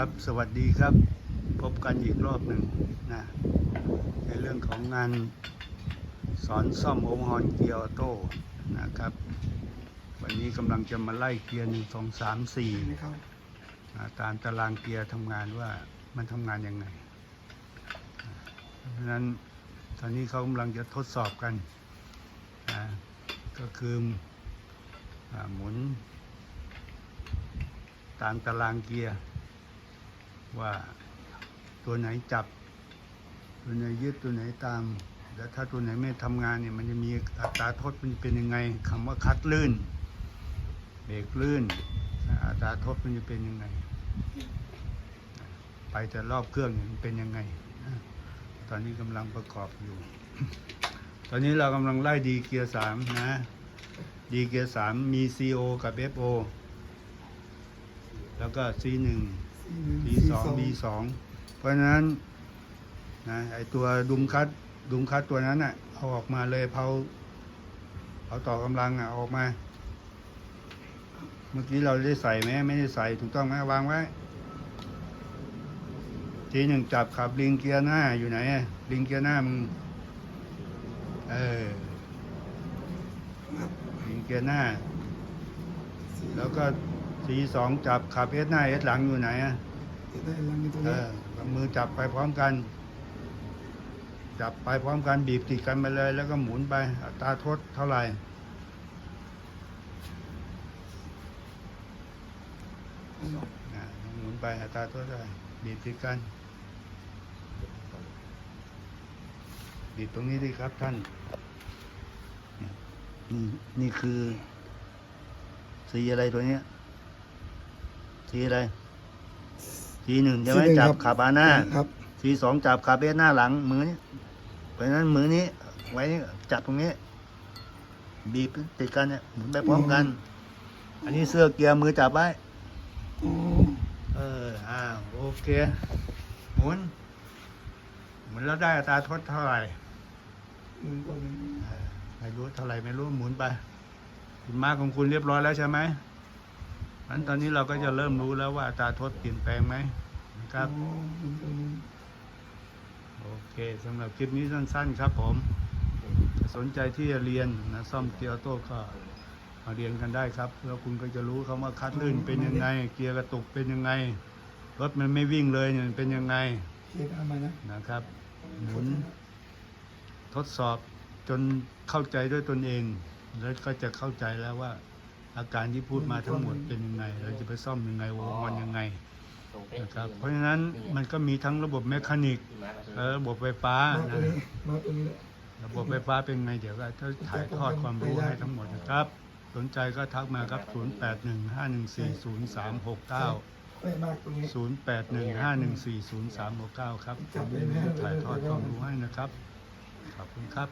ครับสวัสดีครับ พบกันอีกรอบหนึ่งนะในเรื่องของงานสอนซ่อมโอเวอร์ฮอนเกียร์ออโต้นะครับ วันนี้กำลังจะมาไล่เกียร์หนึ่งสองสามสี่นะครับนะตามตารางเกียร์ทำงานว่ามันทำงานยังไง เพราะฉะนั้นตอนนี้เขากำลังจะทดสอบกันนะก็คืออ่าหมุน ตามตารางเกียร์ ว่าตัวไหนจับ ตัวไหนยึดตัวไหนตาม แล้วถ้าตัวไหนไม่ทำงานเนี่ยมันจะมีอัตราโทษมันจะเป็นยังไงคำว่าคัดลื่นเบรกลื่นอัตราโทษมันจะเป็นยังไง ไปแต่รอบเครื่องเนี่ยมันเป็นยังไง ตอนนี้กำลังประกอบอยู่ ตอนนี้เรากำลังไล่ดีเกียร์สามนะดีเกียร์สามมี CO กับ FO แล้วก็ C1 B2 B2 เพราะฉะนั้นนะไอตัวดุมคัดดุมคัดตัวนั้นอะเอาออกมาเลยเผาเอาต่อกำลังอะเอาออกมา เมื่อกี้เราได้ใส่ไหมไม่ได้ใส่ถูกต้องไหมวางไว้ ทีหนึ่งจับขับลิงเกียร์หน้าอยู่ไหนอะลิงเกียร์หน้ามึงเออลิงเกียร์หน้า แล้วก็ สีสองจับขับเอสหน้าเอสหลังอยู่ไหนอะจะได้ลังในตรงเอนี้อเอามือจับไปพร้อมกัน จับไปพร้อมกันบีบติดกันไปเลย แล้วก็หมุนไปอัตราโทษเท่าไหร่นะหมุนไปอัตราโทษเท่าไหร่บีบติดกันบีบตรงนี้ดีครับท่านเนี่ยนี่นี่คือสีอะไรตัวเนี้ย สีอะไรสีหนึ่งใช่ไหมจับขับอาหน้า ครับสีสองจับขาเบสหน้าหลัง มือนี้เพราะฉะนั้นมือนี้ ไว้นี่จับตรงนี้ บีบติดกันเนี่ยหมุนไปพร้อมกัน อันนี้เสื้อเกียร์มือจับไว้อ๋อเอออ่าโอเค หมุน หมุนแล้วได้อัตราโทษเท่าไหร่หนึ่งกว่าหนึ่งเออไม่รู้เท่าไหร่ไม่รู้หมุนไปคุณมาของคุณเรียบร้อยแล้วใช่ไหม นั้นตอนนี้เราก็จะเริ่มรู้แล้วว่าอัตราโทษเปลี่ยนแปลงไหมนะครับ โอเคสำหรับคลิปนี้สั้นๆครับผม สนใจที่จะเรียนนะซ่อมเกียร์โต้ก็มาเรียนกันได้ครับ แล้วคุณก็จะรู้คำว่าคัดลื่นเป็นยังไง เกียร์กระตุกเป็นยังไง รถมันไม่วิ่งเลยเนี่ยเป็นยังไงนะครับ หมุน ทดสอบจนเข้าใจด้วยตนเอง แล้วก็จะเข้าใจแล้วว่า อาการที่พูดมาทั้งหมดเป็นยังไง เราจะไปซ่อมยังไงวงมันยังไงนะครับเพราะฉะนั้นมันก็มีทั้งระบบแมคานิกและระบบไฟฟ้านะระบบไฟฟ้าเป็นไงเดี๋ยวก็จะถ่ายทอดความรู้ให้ทั้งหมดนะครับ สนใจก็ทักมาครับ 0815140369ไม่มากตรงนี้0815140369 ครับผมจะถ่ายทอดความรู้ให้นะครับ ขอบคุณครับ